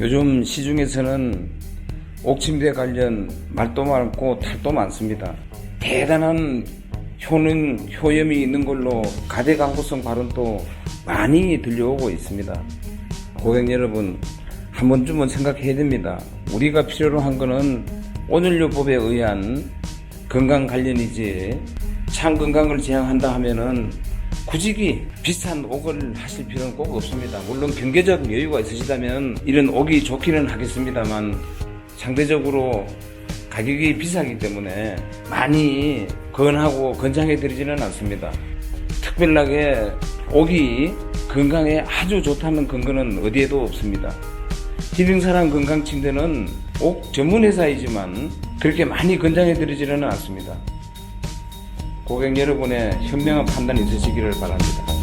요즘 시중에서는 옥침대 관련 말도 많고 탈도 많습니다. 대단한 효능, 효염이 있는 걸로 가대광고성 발언도 많이 들려오고 있습니다. 고객 여러분, 한 번쯤은 생각해야 됩니다. 우리가 필요로 한 거는 오늘요법에 의한 건강 관련이지 창 건강을 지향한다 하면은 굳이 비싼 옥을 하실 필요는 꼭 없습니다. 물론 경제적 여유가 있으시다면 이런 옥이 좋기는 하겠습니다만 상대적으로 가격이 비싸기 때문에 많이 권하고 권장해 드리지는 않습니다. 특별하게 옥이 건강에 아주 좋다는 근거는 어디에도 없습니다. 기능사랑 건강 침대는 옥 전문 회사이지만 그렇게 많이 권장해 드리지는 않습니다. 고객 여러분의 현명한 판단이 있으시기를 바랍니다.